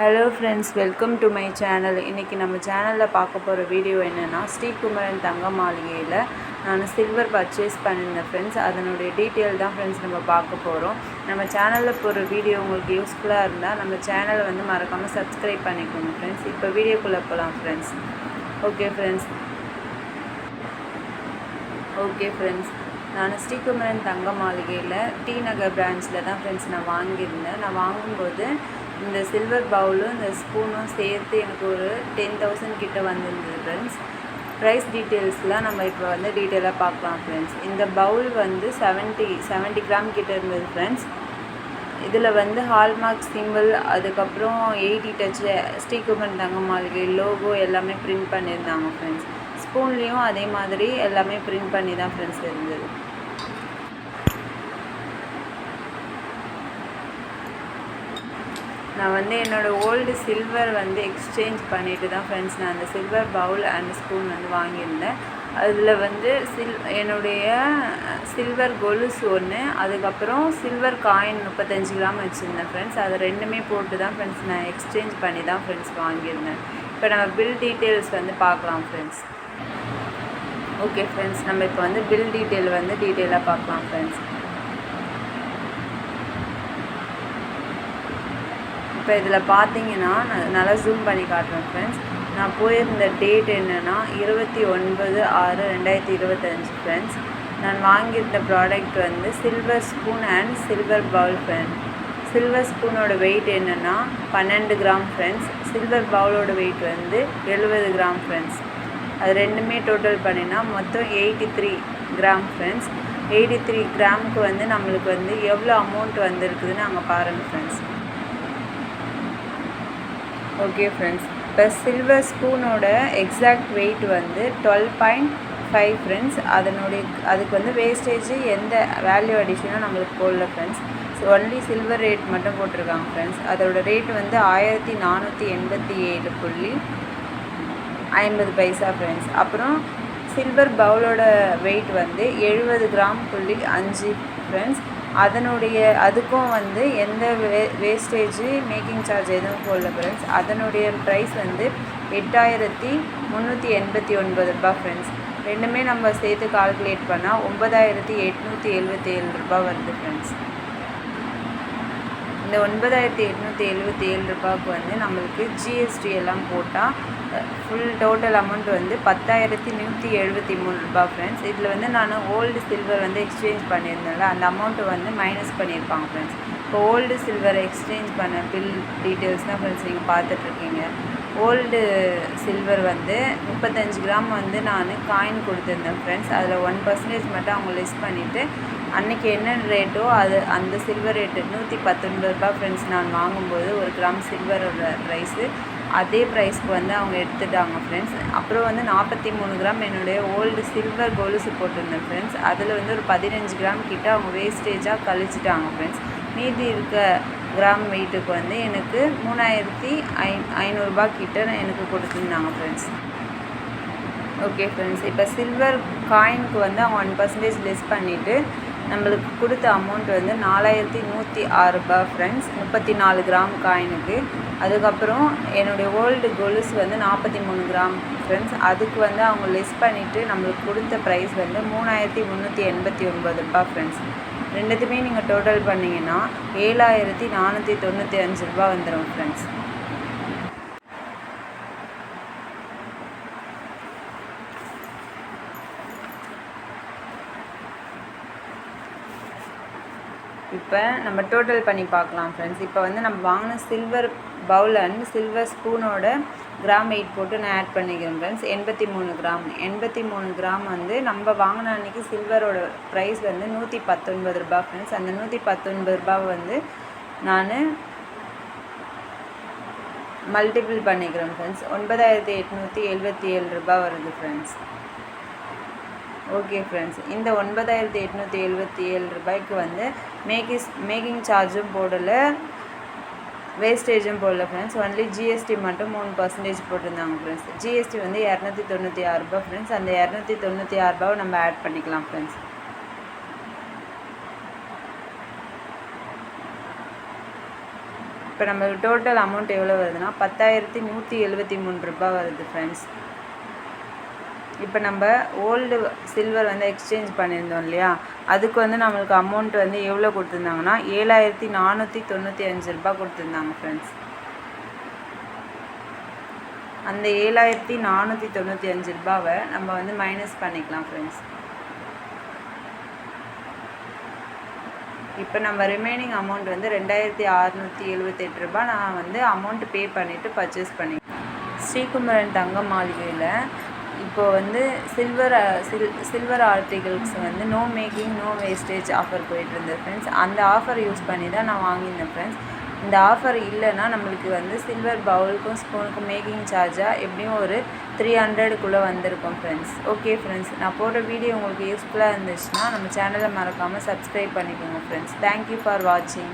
Hello friends welcome to my channel இன்றைக்கி நம்ம சேனலில் பார்க்க போகிற வீடியோ என்னென்னா ஸ்ரீகுமரன் தங்க மாளிகையில் நான் சில்வர் பர்ச்சேஸ் பண்ணியிருந்தேன் ஃப்ரெண்ட்ஸ் அதனுடைய டீட்டெயில் தான் ஃப்ரெண்ட்ஸ் நம்ம பார்க்க போகிறோம் நம்ம சேனலில் போகிற வீடியோ உங்களுக்கு யூஸ்ஃபுல்லாக இருந்தால் நம்ம சேனலை வந்து மறக்காமல் சப்ஸ்கிரைப் பண்ணிக்கோங்க ஃப்ரெண்ட்ஸ் இப்போ வீடியோக்குள்ளே போகலாம் friends okay friends okay friends நான் ஸ்ரீகுமரன் தங்க மாளிகையில் டி நகர் பிரான்ச்சில் தான் ஃப்ரெண்ட்ஸ் நான் வாங்கியிருந்தேன். நான் வாங்கும்போது இந்த சில்வர் பவுலும் இந்த ஸ்பூனும் சேர்த்து எனக்கு ஒரு டென் தௌசண்ட் கிட்டே வந்திருந்தது ஃப்ரெண்ட்ஸ் ப்ரைஸ் டீட்டெயில்ஸ்லாம் நம்ம இப்போ வந்து டீட்டெயிலாக பார்க்கலாம் ஃப்ரெண்ட்ஸ் இந்த பவுல் வந்து செவன்ட்டி செவன்ட்டி கிராம் கிட்ட இருந்தது ஃப்ரெண்ட்ஸ் இதில் வந்து ஹால்மார்க் சிம்பிள் அதுக்கப்புறம் eighty touch Srikumaran Thanga Maligai logo எல்லாமே பிரிண்ட் பண்ணியிருந்தாங்க ஃப்ரெண்ட்ஸ் ஸ்பூன்லேயும் அதே மாதிரி எல்லாமே பிரிண்ட் பண்ணி தான் ஃப்ரெண்ட்ஸ் இருந்தது. நான் வந்து என்னோடய ஓல்டு சில்வர் வந்து எக்ஸ்சேஞ்ச் பண்ணிட்டு தான் ஃப்ரெண்ட்ஸ் நான் அந்த சில்வர் பவுல் அண்ட் ஸ்பூன் வந்து வாங்கியிருந்தேன். அதில் வந்து சில் என்னுடைய சில்வர் கொலுசு ஒன்று அதுக்கப்புறம் சில்வர் காயின் முப்பத்தஞ்சு கிராம் வச்சுருந்தேன் ஃப்ரெண்ட்ஸ் அதை ரெண்டுமே போட்டு தான் ஃப்ரெண்ட்ஸ் நான் எக்ஸ்சேஞ்ச் பண்ணி தான் ஃப்ரெண்ட்ஸ் வாங்கியிருந்தேன். இப்போ நம்ம பில் டீட்டெயில்ஸ் வந்து பார்க்கலாம் ஃப்ரெண்ட்ஸ் ஓகே ஃப்ரெண்ட்ஸ் நம்ம இப்போ வந்து பில் டீட்டெயில் வந்து டீட்டெயிலாக பார்க்கலாம் ஃப்ரெண்ட்ஸ் இப்போ இதில் பார்த்தீங்கன்னா நான் நல்லா ஜூம் பண்ணி காட்டுறேன் ஃப்ரெண்ட்ஸ் நான் போயிருந்த டேட் என்னென்னா இருபத்தி ஒன்பது ஆறு ரெண்டாயிரத்தி இருபத்தஞ்சி ஃப்ரெண்ட்ஸ் நான் வாங்கியிருந்த ப்ராடக்ட் வந்து silver spoon and silver bowl friend silver ஸ்பூனோட weight என்னென்னா பன்னெண்டு கிராம் ஃப்ரெண்ட்ஸ் சில்வர் பவுலோட வெயிட் வந்து எழுபது கிராம் ஃப்ரெண்ட்ஸ் அது ரெண்டுமே டோட்டல் பண்ணினா மொத்தம் eighty three gram friends eighty three கிராமுக்கு வந்து நம்மளுக்கு வந்து எவ்வளோ அமௌண்ட் வந்திருக்குதுன்னு அங்கே பாருங்கள் ஃப்ரெண்ட்ஸ் ஓகே ஃப்ரெண்ட்ஸ் இப்போ சில்வர் ஸ்பூனோட எக்ஸாக்ட் வெயிட் வந்து டுவெல் பாயிண்ட் ஃபைவ் ஃப்ரெண்ட்ஸ் அதனுடைய அதுக்கு வந்து வேஸ்டேஜ் எந்த வேல்யூ அடிஷனும் நம்மளுக்கு போடல friends so only silver rate மட்டும் போட்டிருக்காங்க ஃப்ரெண்ட்ஸ் அதோட ரேட் வந்து ஆயிரத்தி நானூற்றி எண்பத்தி ஏழு புள்ளி ஐம்பது பைசா ஃப்ரெண்ட்ஸ் அப்புறம் சில்வர் பவுலோட வெயிட் வந்து எழுபது கிராம் புள்ளி அஞ்சு ஃப்ரெண்ட்ஸ் அதனுடைய அதுக்கும் வந்து எந்த வே வேஸ்டேஜு மேக்கிங் சார்ஜ் எதுவும் போடல ஃப்ரெண்ட்ஸ் அதனுடைய ப்ரைஸ் வந்து எட்டாயிரத்தி முந்நூற்றி எண்பத்தி ஒன்பது ரூபா ஃப்ரெண்ட்ஸ் ரெண்டுமே நம்ம சேர்த்து கால்குலேட் பண்ணால் ஒன்பதாயிரத்தி எட்நூற்றி எழுபத்தி ஏழு ரூபா வருது ஃப்ரெண்ட்ஸ் இந்த ஒன்பதாயிரத்தி எட்நூற்றி எழுபத்தி ஏழு ரூபாய்க்கு வந்து நம்மளுக்கு ஜிஎஸ்டி எல்லாம் போட்டால் ஃபுல் டோட்டல் அமௌண்ட் வந்து பத்தாயிரத்தி நூற்றி எழுபத்தி மூணு ரூபா ஃப்ரெண்ட்ஸ் இதில் வந்து நான் ஓல்டு சில்வர் வந்து எக்ஸ்சேஞ்ச் பண்ணியிருந்தேன்ல அந்த அமௌண்ட்டு வந்து மைனஸ் பண்ணியிருப்பாங்க ஃப்ரெண்ட்ஸ் இப்போ ஓல்டு சில்வர் எக்ஸ்சேஞ்ச் பண்ண பில் டீட்டெயில்ஸ் தான் ஃப்ரெண்ட்ஸ் நீங்கள் பார்த்துட்ருக்கீங்க ஓல்டு சில்வர் வந்து முப்பத்தஞ்சு கிராம் வந்து நான் காயின் கொடுத்துருந்தேன் ஃப்ரெண்ட்ஸ் அதில் ஒன் பர்சன்டேஜ் மட்டும் அவங்க லிஸ்ட் பண்ணிவிட்டு அன்றைக்கி என்ன ரேட்டோ அது அந்த சில்வர் ரேட்டு நூற்றி பத்தொன்பது ரூபா ஃப்ரெண்ட்ஸ் நான் வாங்கும்போது ஒரு கிராம் சில்வரோட ப்ரைஸு அதே ப்ரைஸ்க்கு வந்து அவங்க எடுத்துட்டாங்க ஃப்ரெண்ட்ஸ் அப்புறம் வந்து நாற்பத்தி மூணு கிராம் என்னுடைய ஓல்டு சில்வர் கொலுசு போட்டிருந்தேன் ஃப்ரெண்ட்ஸ் அதில் வந்து ஒரு பதினஞ்சு கிராம் கிட்ட அவங்க வேஸ்டேஜாக கழிச்சிட்டாங்க ஃப்ரெண்ட்ஸ் மீதி இருக்க கிராம் வெயிட்டுக்கு வந்து எனக்கு மூணாயிரத்தி ஐ ஐநூறுரூபா கிட்ட எனக்கு கொடுத்துருந்தாங்க ஃப்ரெண்ட்ஸ் ஓகே ஃப்ரெண்ட்ஸ் இப்போ சில்வர் காயினுக்கு வந்து அவங்க ஒன் பர்சன்டேஜ் லெஸ் பண்ணிவிட்டு நம்மளுக்கு கொடுத்த அமௌண்ட் வந்து நாலாயிரத்தி நூற்றி ஆறு ரூபா ஃப்ரெண்ட்ஸ் முப்பத்தி நாலு கிராம் காயினுக்கு அதுக்கப்புறம் என்னுடைய ஓல்டு கொலுஸ் வந்து நாற்பத்தி மூணு கிராம் ஃப்ரெண்ட்ஸ் அதுக்கு வந்து அவங்க லெஸ் பண்ணிவிட்டு நம்மளுக்கு கொடுத்த ப்ரைஸ் வந்து மூணாயிரத்தி முந்நூற்றி எண்பத்தி ஒன்பது ரூபா ஃப்ரெண்ட்ஸ் ரெண்டுத்துமே நீங்கள் டோட்டல் பண்ணிங்கன்னா ஏழாயிரத்தி நானூற்றி தொண்ணூற்றி அஞ்சு ரூபா வந்துடும் ஃப்ரெண்ட்ஸ் இப்போ நம்ம டோட்டல் பண்ணி பார்க்கலாம் ஃப்ரெண்ட்ஸ் இப்போ வந்து நம்ம வாங்கின சில்வர் பவுல் அண்ட் சில்வர் ஸ்பூனோட கிராம் வெயிட் போட்டு நான் ஆட் பண்ணிக்கிறேன் ஃப்ரெண்ட்ஸ் எண்பத்தி மூணு கிராம் எண்பத்தி மூணு கிராம் வந்து நம்ம வாங்கின அன்றைக்கி சில்வரோட ப்ரைஸ் வந்து நூற்றி பத்தொன்பது ரூபா ஃப்ரெண்ட்ஸ் அந்த நூற்றி பத்தொன்பது ரூபாவை வந்து நான் மல்டிபிள் பண்ணிக்கிறேன் ஃப்ரெண்ட்ஸ் ஒன்பதாயிரத்தி எட்நூற்றி எழுபத்தி ஏழு ரூபா வருது ஃப்ரெண்ட்ஸ் ஓகே ஃப்ரெண்ட்ஸ் இந்த ஒன்பதாயிரத்தி எட்நூற்றி எழுபத்தி ஏழு ரூபாய்க்கு வந்து மேக்கிஸ் மேக்கிங் சார்ஜும் போடலை. வேஸ்டேஜும் போடல ஃப்ரெண்ட்ஸ் ஒன்லி ஜிஎஸ்டி மட்டும் மூணு பர்சன்டேஜ் போட்டிருந்தாங்க ஃப்ரெண்ட்ஸ் ஜிஎஸ்டி வந்து இரநூத்தி தொண்ணூற்றி ஆறு ரூபா ஃப்ரெண்ட்ஸ் அந்த இரநூத்தி தொண்ணூற்றி ஆறு ரூபாவை நம்ம ஆட் பண்ணிக்கலாம் ஃப்ரெண்ட்ஸ் இப்போ நம்மளுக்கு டோட்டல் அமௌண்ட் எவ்வளோ வருதுன்னா பத்தாயிரத்தி நூற்றி எழுபத்தி மூணு ரூபாய் வருது ஃப்ரெண்ட்ஸ் இப்போ நம்ம ஓல்டு சில்வர் வந்து எக்ஸ்சேஞ்ச் பண்ணியிருந்தோம் இல்லையா? அதுக்கு வந்து நம்மளுக்கு அமௌண்ட் வந்து எவ்வளோ கொடுத்துருந்தாங்கன்னா ஏழாயிரத்தி நானூற்றி தொண்ணூற்றி அஞ்சு ரூபாய் கொடுத்துருந்தாங்க ஃப்ரெண்ட்ஸ் அந்த ஏழாயிரத்தி நானூற்றி தொண்ணூற்றி அஞ்சு ரூபாவை நம்ம வந்து மைனஸ் பண்ணிக்கலாம் ஃப்ரெண்ட்ஸ் இப்போ நம்ம ரிமைனிங் அமௌண்ட் வந்து ரெண்டாயிரத்தி அறநூற்றி எழுபத்தெட்டு ரூபாய் நான் வந்து அமௌண்ட் பே பண்ணிவிட்டு பர்ச்சேஸ் பண்ணி ஸ்ரீகுமரன் தங்க மாளிகையில் இப்போ வந்து சில்வர் சில் சில்வர் ஆர்டிகிள்ஸ் வந்து no making no wastage offer போயிட்டு ஃப்ரெண்ட்ஸ் அந்த ஆஃபர் யூஸ் பண்ணி தான் நான் வாங்கியிருந்தேன் ஃப்ரெண்ட்ஸ் இந்த ஆஃபர் இல்லைன்னா நம்மளுக்கு வந்து சில்வர் பவுலுக்கும் ஸ்பூனுக்கும் மேக்கிங் சார்ஜாக எப்படியும் ஒரு த்ரீ ஹண்ட்ரடுக்குள்ளே வந்திருக்கும் ஃப்ரெண்ட்ஸ் ஓகே ஃப்ரெண்ட்ஸ் நான் போடுற வீடியோ உங்களுக்கு யூஸ்ஃபுல்லாக இருந்துச்சுன்னா நம்ம சேனலை மறக்காமல் சப்ஸ்கிரைப் பண்ணிக்கோங்க ஃப்ரெண்ட்ஸ் தேங்க்யூ ஃபார் வாட்சிங்